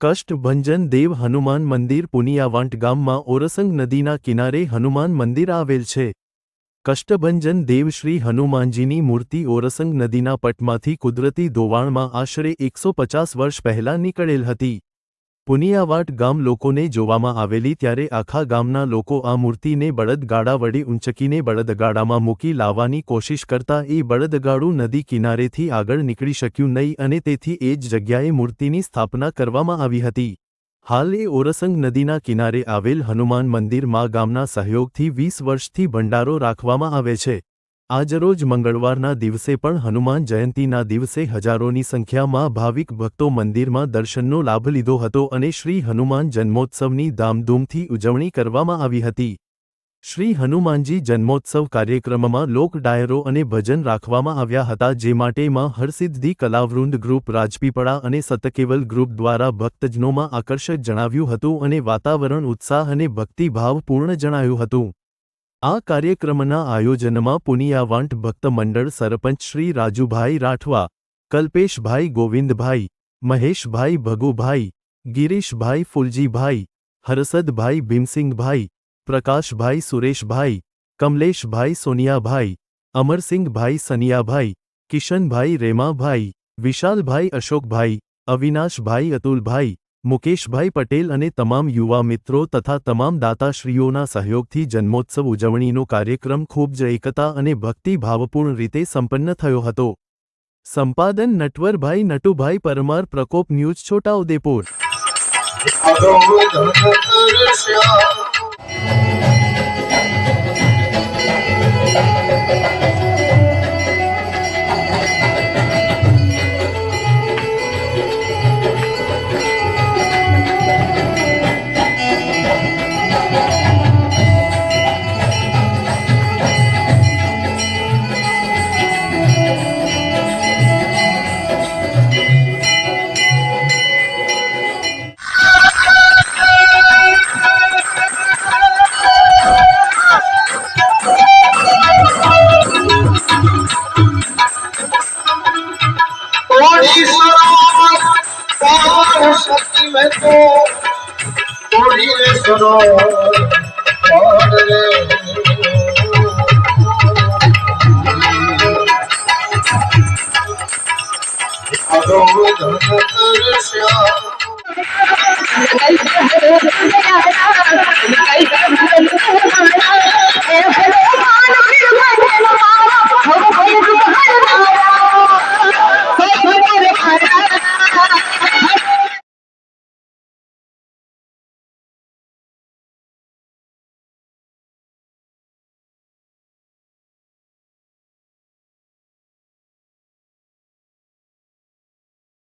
કષ્ટભંજન દેવ હનુમાન મંદિર પુનિયાવાંટ ગામમાં ઓરસંગ નદીના કિનારે હનુમાન મંદિર આવેલ છે. કષ્ટભંજન દેવ શ્રી હનુમાનજીની મૂર્તિ ઓરસંગ નદીના પટમાંથી કુદરતી ધોવાણમાં આશરે એકસો પચાસ વર્ષ પહેલાં નીકળેલ હતી. પુનિયાવાટ ગામ લોકોને જોવામાં આવેલી ત્યારે આખા ગામના લોકો આ મૂર્તિને બળદગાડા વડે ઊંચકીને બળદગાડામાં મૂકી લાવવાની કોશિશ કરતા એ બળદગાડું નદી કિનારેથી આગળ નીકળી શક્યું નહીં અને તેથી એ જ જગ્યાએ મૂર્તિની સ્થાપના કરવામાં આવી હતી. હાલ એ ઓરસંગ નદીના કિનારે આવેલ હનુમાન મંદિરમાં ગામના સહયોગથી વીસ વર્ષથી ભંડારો રાખવામાં આવે છે. આજરોજ મંગળવારના દિવસે પણ હનુમાન જયંતીના દિવસે હજારોની સંખ્યામાં ભાવિક ભક્તો મંદિરમાં દર્શનનો લાભ લીધો હતો અને શ્રી હનુમાન જન્મોત્સવની ધામધૂમથી ઉજવણી કરવામાં આવી હતી. શ્રી હનુમાનજી જન્મોત્સવ કાર્યક્રમમાં લોક ડાયરો અને ભજન રાખવામાં આવ્યા હતા, જે માટે માં હરસિદ્ધિ કલાવૃંદ ગ્રુપ રાજપીપળા અને સતકેવલ ગ્રુપ દ્વારા ભક્તજનોમાં આકર્ષક જણાવ્યું હતું અને વાતાવરણ, ઉત્સાહ અને ભક્તિભાવપૂર્ણ જણાયું હતું. આ કાર્યક્રમના આયોજનમાં પુનિયાવાંટ ભક્ત મંડળ સરપંચ શ્રી રાજુભાઈ રાઠવા, કલ્પેશભાઈ ગોવિંદભાઈ, મહેશભાઈ ભગુભાઈ, ગિરીશભાઈ ફુલજીભાઈ, હરસદભાઈ ભીમસિંગભાઈ પ્રકાશભાઈ સુરેશભાઈ, કમલેશભાઈ સોનિયાભાઈ, અમરસિંહભાઈ સનિયાભાઈ, કિશનભાઈ રેમાભાઈ, વિશાલભાઈ અશોકભાઈ, અવિનાશભાઈ અતુલભાઈ મુકેશભાઈ પટેલ અને તમામ યુવા મિત્રો તથા તમામ દાતાશ્રીઓના સહયોગથી જન્મોત્સવ ઉજવણીનો કાર્યક્રમ ખૂબ જ એકતા અને ભક્તિભાવપૂર્ણ રીતે સંપન્ન થયો હતો. સંપાદન નટવરભાઈ નટુભાઈ પરમાર પ્રકોપ ન્યૂઝ છોટાઉદેપુર. और शक्ति में तो थोड़ी रे सुनो और रे अधो धन कर श्याम